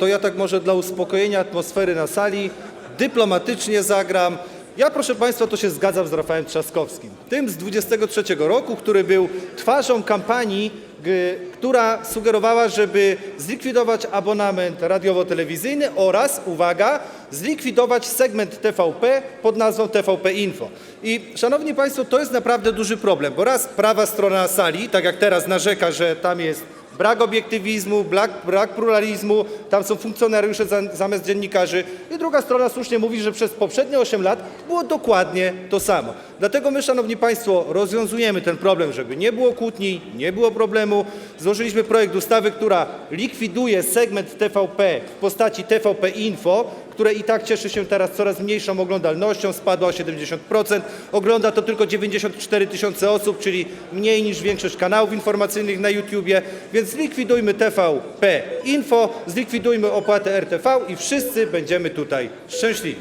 To ja tak może dla uspokojenia atmosfery na sali dyplomatycznie zagram. Ja, proszę Państwa, to się zgadzam z Rafałem Trzaskowskim. Tym z 23 roku, który był twarzą kampanii, która sugerowała, żeby zlikwidować abonament radiowo-telewizyjny oraz, uwaga, zlikwidować segment TVP pod nazwą TVP Info. I szanowni Państwo, to jest naprawdę duży problem, bo raz prawa strona sali, tak jak teraz narzeka, że tam jest brak obiektywizmu, brak, pluralizmu, tam są funkcjonariusze za, zamiast dziennikarzy i druga strona słusznie mówi, że przez poprzednie 8 lat było dokładnie to samo. Dlatego my, Szanowni Państwo, rozwiązujemy ten problem, żeby nie było kłótni, nie było problemu. Złożyliśmy projekt ustawy, która likwiduje segment TVP w postaci TVP Info, które i tak cieszy się teraz coraz mniejszą oglądalnością, spadła o 70%. Ogląda to tylko 94 tysiące osób, czyli mniej niż większość kanałów informacyjnych na YouTubie. Więc zlikwidujmy TVP Info, zlikwidujmy opłatę RTV i wszyscy będziemy tutaj szczęśliwi.